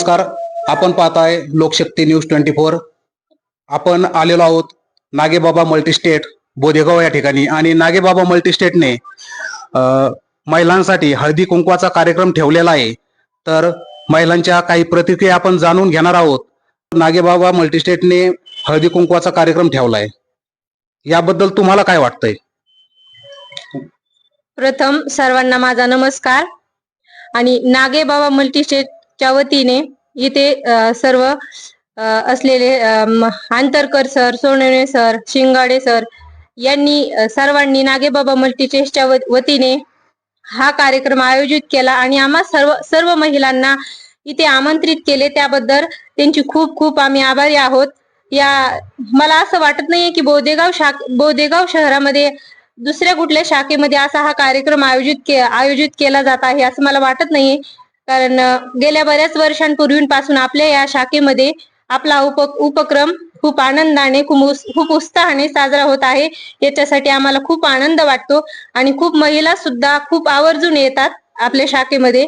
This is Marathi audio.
नमस्कार. आपण पाहताय लोकशक्ती न्यूज ट्वेंटी फोर. आपण आलेलो आहोत नागेबाबा मल्टीस्टेट बोधेगाव या ठिकाणी आणि नागेबाबा मल्टीस्टेटने महिलांसाठी हळदी कुंकवाचा कार्यक्रम ठेवलेला आहे. तर महिलांच्या काही प्रतिक्रिया आपण जाणून घेणार आहोत. नागेबाबा मल्टीस्टेटने हळदी कुंकवाचा कार्यक्रम ठेवलाय. याबद्दल तुम्हाला काय वाटतंय? प्रथम सर्वांना माझा नमस्कार. आणि नागेबाबा मल्टीस्टेट च्या वतीने इथे सर्व असलेले Antarkar sir Sonawane sir Shingade sir यांनी सर्वांनी नागेबाबा मल्टीचेसच्या वतीने हा कार्यक्रम आयोजित केला आणि आम्हा सर्व सर्व महिलांना इथे आमंत्रित केले. त्याबद्दल त्यांची खूप खूप आम्ही आभारी आहोत. या मला असं वाटत नाहीये की बोदेगाव शाख बोदेगाव शहरामध्ये दुसऱ्या कुठल्या शाखेमध्ये असा हा कार्यक्रम आयोजित के आयोजित केला जात आहे असं मला वाटत नाहीये. कारण गेल्या बऱ्याच वर्षांपूर्वीपासून आपल्या या शाखेमध्ये आपला उप उपक्रम खूप आनंदाने खूप खूप उत्साहाने साजरा होत आहे. याच्यासाठी आम्हाला खूप आनंद वाटतो आणि खूप महिला सुद्धा खूप आवर्जून येतात आपल्या शाखेमध्ये.